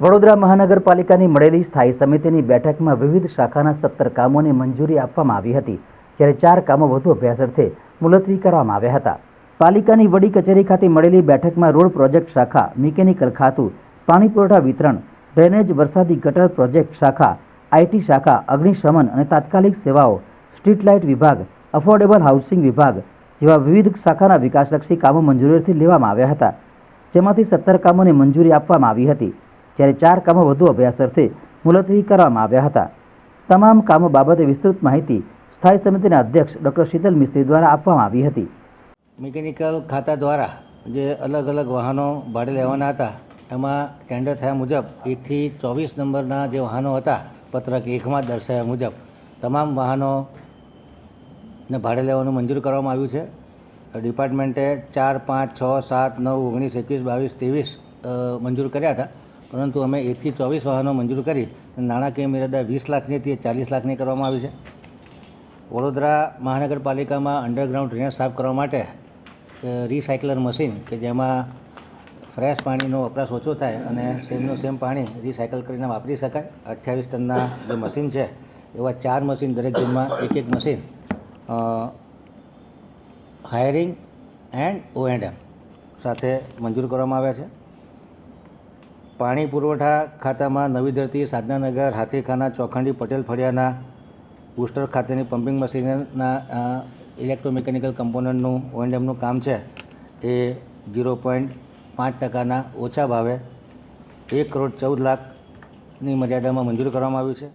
વડોદરા મહાનગરપાલિકાની મળેલી સ્થાયી સમિતિની બેઠકમાં વિવિધ શાખાના સત્તર કામોને મંજૂરી આપવામાં આવી હતી, જ્યારે ચાર કામો વધુ અભ્યાસ અર્થે મુલતવી કરવામાં આવ્યા હતા. પાલિકાની વડી કચેરી ખાતે મળેલી બેઠકમાં રોડ પ્રોજેક્ટ શાખા, મિકેનિકલ ખાતું, પાણી પુરવઠા વિતરણ, ડ્રેનેજ વરસાદી ગટર પ્રોજેક્ટ શાખા આઈટી શાખા, અગ્નિશમન અને તાત્કાલિક સેવાઓ, સ્ટ્રીટ લાઇટ વિભાગ, અફોર્ડેબલ હાઉસિંગ વિભાગ જેવા વિવિધ શાખાના વિકાસલક્ષી કામો મંજૂરીથી લેવામાં આવ્યા હતા. જેમાંથી સત્તર કામોને મંજૂરી આપવામાં આવી હતી. જ્યારે ચાર કામો વધુ અભ્યાસ અર્થે મુલતવી કરવામાં આવ્યા હતા. તમામ કામો બાબતે વિસ્તૃત માહિતી સ્થાયી સમિતિના અધ્યક્ષ ડૉક્ટર શીતલ મિસ્ત્રી દ્વારા આપવામાં આવી હતી. મિકેનિકલ ખાતા દ્વારા જે અલગ અલગ વાહનો ભાડે લેવાના હતા, એમાં ટેન્ડર થયા મુજબ એકથી ચોવીસ નંબરના જે વાહનો હતા, પત્રક એકમાં દર્શાવ્યા મુજબ, તમામ વાહનોને ભાડે લેવાનું મંજૂર કરવામાં આવ્યું છે. ડિપાર્ટમેન્ટે ચાર પાંચ છ સાત નવ ઓગણીસ એકવીસ બાવીસ ત્રેવીસ મંજૂર કર્યા હતા. પરંતુ અમે એકથી ચોવીસ વાહનો મંજૂર કરી નાણાકીય મર્યાદા વીસ લાખની એ ચાલીસ લાખની કરવામાં આવી છે. વડોદરા મહાનગરપાલિકામાં અંડરગ્રાઉન્ડ ડ્રેનેજ સાફ કરવા માટે રિસાયકલર મશીન કે જેમાં ફ્રેશ પાણીનો વપરાશ ઓછો થાય અને સેમનું સેમ પાણી રિસાયકલ કરીને વાપરી શકાય. અઠ્યાવીસ ટનના જે મશીન છે, એવા ચાર મશીન દરેક ઝોનમાં એક એક machine hiring and O and M સાથે મંજૂર કરવામાં આવ્યા છે. પાણી પુરવઠા ખાતામાં નવી ધરતી, સાધનાનગર હાથીખાના ચોખંડી, પટેલ ફળિયાના, બુસ્ટર ખાતેની પમ્પિંગ મશીનના ઇલેક્ટ્રોમિકેનિકલ કમ્પોનન્ટનું ઓએનડેમનું કામ છે. એ ઝીરો પોઈન્ટ પાંચ ટકાના ઓછા ભાવે એક કરોડ ચૌદ લાખની મર્યાદામાં મંજૂર કરવામાં આવ્યું છે.